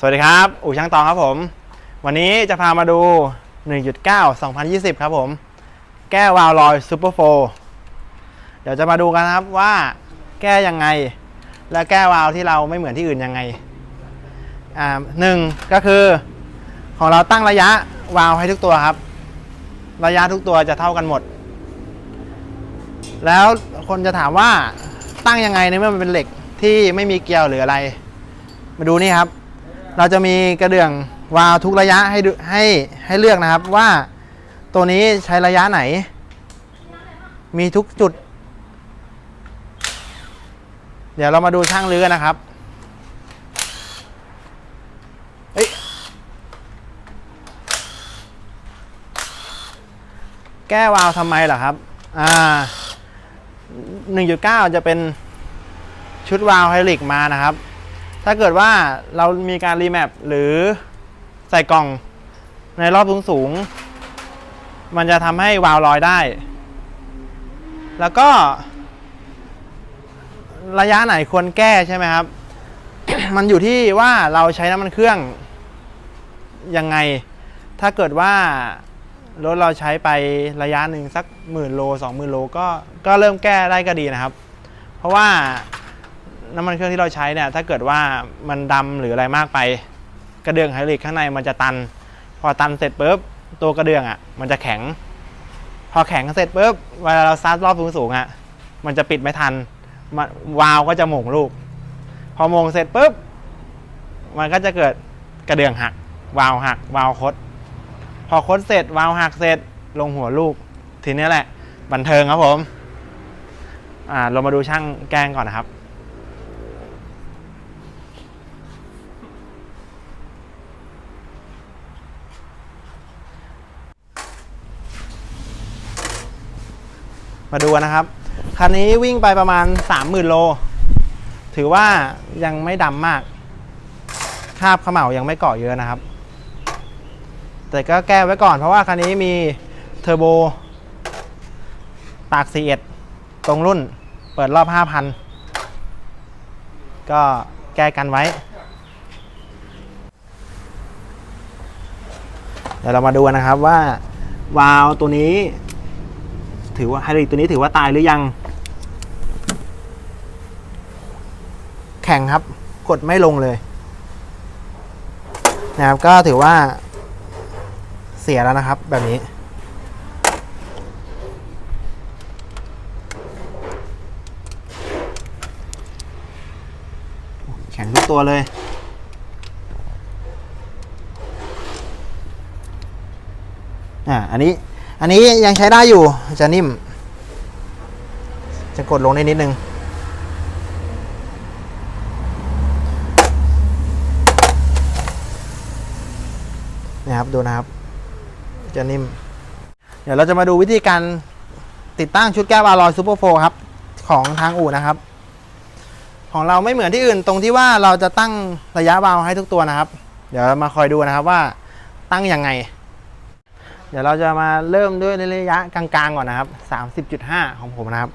สวัสดีครับ อู่ช่างตองครับผม วันนี้จะพามาดู 1.9 2020 ครับผม แก้วาล์วลอยซูเปอร์โฟเดี๋ยวจะมาดูกันครับว่าแก้ยังไง และแก้วาล์วที่เราไม่เหมือนที่อื่นยังไง อ่าหนึ่งก็คือ ของเราตั้งระยะวาล์วให้ทุกตัวครับ ระยะทุกตัวจะเท่ากันหมด แล้วคนจะถามว่าตั้งยังไงในเมื่อมันเป็นเหล็กที่ไม่มีเกลียวหรืออะไร มาดูนี่ครับ เราจะมีกระเดื่องวาล์วทุกระยะให้ให้ให้เลือกนะครับว่าตัวนี้ใช้ระยะไหน มีทุกจุด เดี๋ยวเรามาดูช่างรื้อนะครับเอ้ยแก้วาล์วทำไมเหรอครับอ่า1.9 จะเป็นชุดวาล์วไฮดรลิกมานะครับ ถ้าเกิดว่าเรามีการรีแมปหรือใส่กล่องในรอบสูงสูง มันจะทำให้วาล์วลอยได้ แล้วก็ ระยะไหนควรแก้ใช่ไหมครับ มันอยู่ที่ว่าเราใช้น้ำมันเครื่องยังไง ถ้าเกิดว่ารถเราใช้ไประยะหนึ่งสักหมื่นโลสองหมื่นโลก็ก็เริ่มแก้ได้ก็ดีนะครับ เพราะว่า น้ำมันเครื่องที่เราใช้เนี่ยถ้าเกิดว่ามันดำหรืออะไรมากไป กระเดื่องไฮดรอลิกข้างในมันจะตัน พอตันเสร็จปุ๊บตัวกระเดื่องอะ มันจะแข็ง พอแข็งเสร็จปุ๊บเวลาเราซัดรอบสูงๆอะ มันจะปิดไม่ทันมันวาล์วก็จะหม่งลูก พอหม่งเสร็จปุ๊บมันก็จะเกิดกระเดื่องหัก วาล์วหัก วาล์วคด พอคดเสร็จ วาล์วหักเสร็จ ลงหัวลูก ทีนี้แหละ บันเทิงครับผม อ่าเรามาดูช่างแกงก่อนนะครับ มาดูนะครับ คันนี้วิ่งไปประมาณ 30,000 โล ถือว่ายังไม่ดำมาก คราบเขม่ายังไม่เกาะเยอะนะครับ แต่ก็แก้ไว้ก่อนเพราะว่าคันนี้มีเทอร์โบตาก41ตรงรุ่น เปิดรอบ 5,000 ก็แก้กันไว้ เดี๋ยวเรามาดูนะครับว่าวาล์วตัวนี้ ถือว่าไฮดรลิกตัวนี้ถือว่าตายหรือยัง แข็งครับ กดไม่ลงเลยนะครับก็ถือว่าเสียแล้วนะครับแบบนี้ แข็งทุกตัวเลยอ่าอันนี้ อันนี้ยังใช้ได้อยู่จะนิ่ม จะกดลงได้นิดนึง นะครับดูนะครับ จะนิ่ม เดี๋ยวเราจะมาดูวิธีการติดตั้งชุดแก้ววาลอยซูเปอร์โฟครับ ของทางอู่นะครับ ของเราไม่เหมือนที่อื่นตรงที่ว่าเราจะตั้งระยะวาล์วให้ทุกตัวนะครับ เดี๋ยวมาคอยดูนะครับว่าตั้งยังไง เดี๋ยวเราจะมาเริ่มด้วยในระยะกลางๆก่อนนะครับ 30.5 ของผมนะครับ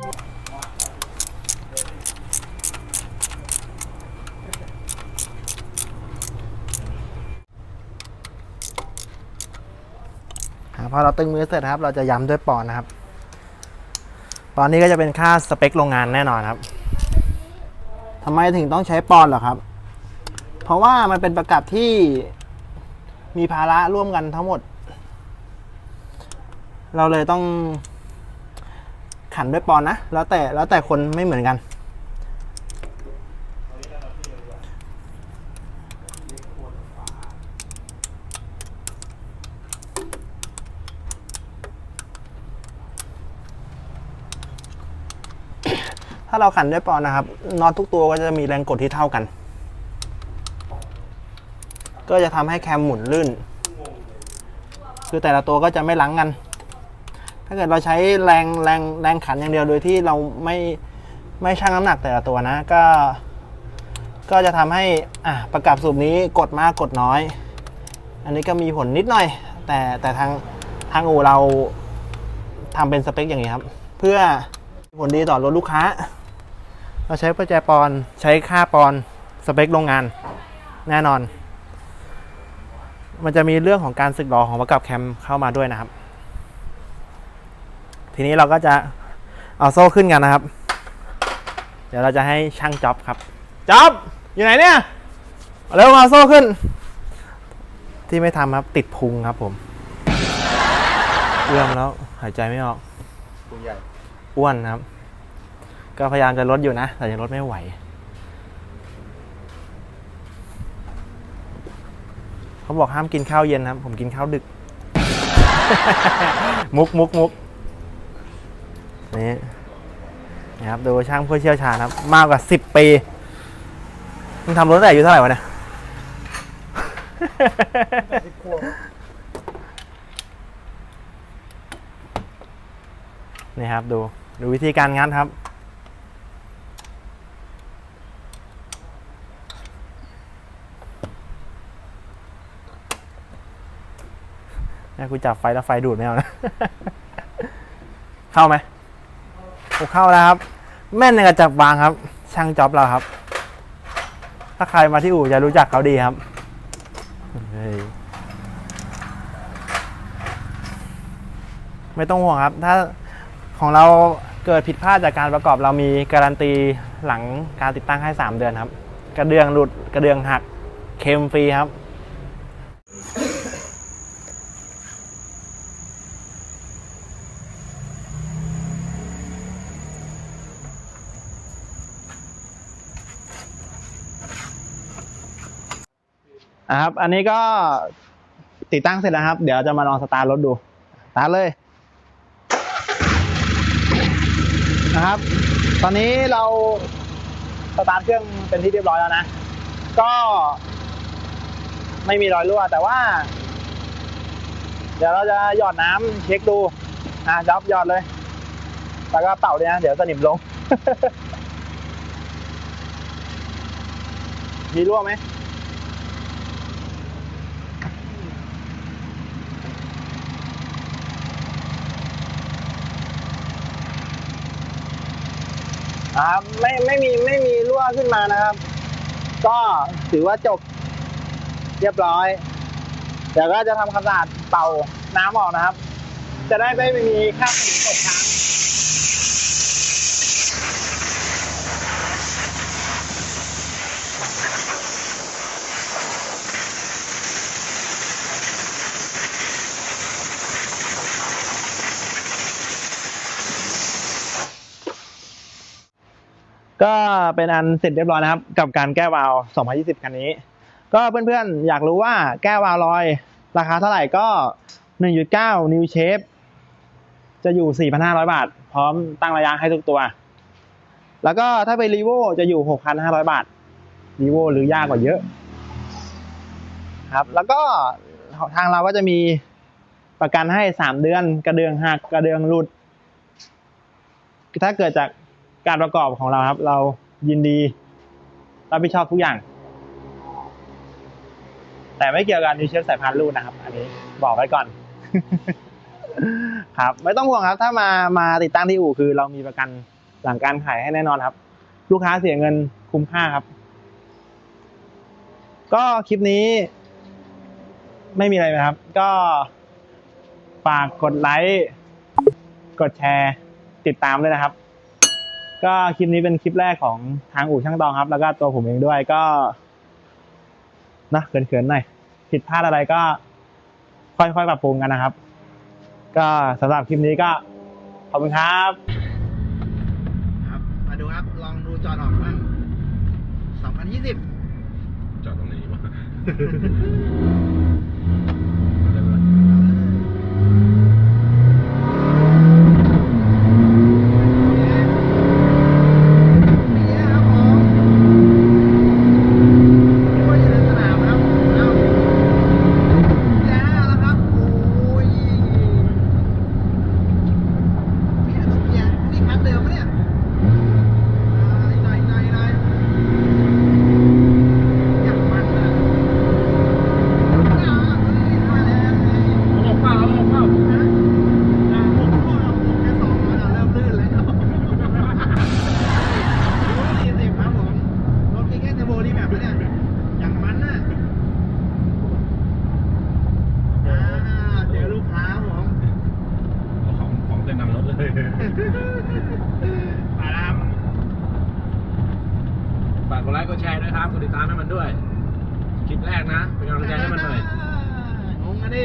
พอเราตึงมือเสร็จครับ เราจะย้ำด้วยปอนนะครับ ปอนนี้ก็จะเป็นค่าสเปคโรงงานแน่นอนครับทำไมถึงต้องใช้ปอนเหรอครับ เพราะว่ามันเป็นประกับที่มีภาระร่วมกันทั้งหมด เราเลยต้อง ขันด้วยปอนนะ แล้วแต่แล้วแต่คนไม่เหมือนกัน ถ้าเราขันด้วยปอนนะครับน็อตทุกตัวก็จะมีแรงกดที่เท่ากัน ก็จะทำให้แคมหมุนลื่น คือแต่ละตัวก็จะไม่ลังกัน ถ้าเกิดเราใช้แรงแรงแรงขันอย่างเดียวโดยที่เราไม่ไม่ชั่งน้ำหนักแต่ละตัวนะ ก็ ก็จะทำให้อะประกับสูบนี้กดมากกดน้อย อันนี้ก็มีผลนิดหน่อย แต่แต่ทางทางอู่เราทำเป็นสเปคอย่างนี้ครับ เพื่อผลดีต่อรถลูกค้า เราใช้ประแจปอนใช้ค่าปอนสเปคโรงงานแน่นอน มันจะมีเรื่องของการสึกหรอของประกับแคมเข้ามาด้วยนะครับ ทีนี้เราก็จะเอาโซ่ขึ้นกันนะครับ เดี๋ยวเราจะให้ช่างจ็อบครับจ็อบอยู่ไหนเนี่ยเอาเร็วมาเอาโซ่ขึ้น ที่ไม่ทำครับติดพุงครับผมเอื้อมแล้วหายใจไม่ออกปูใหญ่อ้วนนะครับ ก็พยายามจะลดอยู่นะ แต่ยังลดไม่ไหวเขาบอกห้ามกินข้าวเย็นนะครับ ผมกินข้าวดึก มุกมุกมุก นี่นะครับดูช่างผู้เชี่ยวชาญครับ มากกว่าสิบปีมึงทำรถตั้งแต่อายุเท่าไหร่วะเนี่ยนี่ครับดูดูวิธีการงัดครับนี่กูจับไฟแล้วไฟดูดไม่เอานะ เข้าไหม กูเข้าแล้วครับ แม่นในกระจับวางครับ ช่างจ็อบเราครับ ถ้าใครมาที่อู่จะรู้จักเขาดีครับไม่ต้องห่วงครับ ถ้าของเราเกิดผิดพลาดจากการประกอบเรามีการันตีหลังการติดตั้งให้ 3 เดือนครับ กระเดื่องหลุดกระเดื่องหัก เค็มฟรีครับ อะครับ อันนี้ก็ติดตั้งเสร็จแล้วครับ เดี๋ยวจะมาลองสตาร์ทรถดูสตาร์ทเลยนะครับ ตอนนี้เราสตาร์ทเครื่องเป็นที่เรียบร้อยแล้วนะ ก็ไม่มีรอยรั่ว แต่ว่า เดี๋ยวเราจะหยอดน้ำเช็คดู อะจับหยอดเลยแล้วก็เป่าด้วยนะ เดี๋ยวสนิมลง มีรั่วไหม ครับไม่ไม่มีไม่มีรั่วขึ้นมานะครับ ก็ถือว่าจบเรียบร้อย เดี๋ยวก็จะทำความสะอาดเป่าน้ำออกนะครับ จะได้ไม่มีค่าบสนิมตกค้าง ก็เป็นอันเสร็จเรียบร้อยนะครับ กับการแก้วาล์ว2020 คันนี้ ก็เพื่อนๆ อยากรู้ว่าแก้วาล์วลอย ราคาเท่าไหร่ก็ 1.9 New Shape จะอยู่ 4,500 บาท พร้อมตั้งระยะให้ทุกตัว แล้วก็ถ้าเป็นรีโวจะอยู่ 6,500 บาทรีโวหรือยากกว่าเยอะ ครับ แล้วก็ทางเราก็จะมีประกันให้ 3 เดือน กระเดืองหักกระเดืองหลุด ถ้าเกิดจาก การประกอบของเราครับ เรายินดีรับผิดชอบทุกอย่าง แต่ไม่เกี่ยวกับนิวเชฟสายพันธุ์ลูกนะครับ อันนี้บอกไว้ก่อน ครับ ไม่ต้องห่วงครับ ถ้ามามาติดตั้งที่อู่คือ เรามีประกันหลังการขายให้แน่นอนครับ ลูกค้าเสียเงินคุ้มค่าครับ ก็คลิปนี้ ไม่มีอะไรนะครับ ก็ฝากกดไลค์ กดแชร์ ติดตามด้วยนะครับ ก็คลิปนี้เป็นคลิปแรกของทางอู่ช่างตองครับ แล้วก็ตัวผมเองด้วยก็นะเขินๆหน่อยผิดพลาดอะไรก็ ค่อยๆปรับปรุงกันนะครับ ก็สำหรับคลิปนี้ก็ขอบคุณครับครับมาดูครับลองดูจอดออกบ้าง2020จอดตรงไหนวะ เอาเปล่าเอาเปล่า เจอลูกค้าผม เอาของของเต็มนำรถเลยมาแล้วฝากกดไลค์กดแชร์ด้วยครับ กดติดตามให้มันด้วย คลิปแรกนะ เป็นกำลังใจให้มันหน่อยงงกันดิ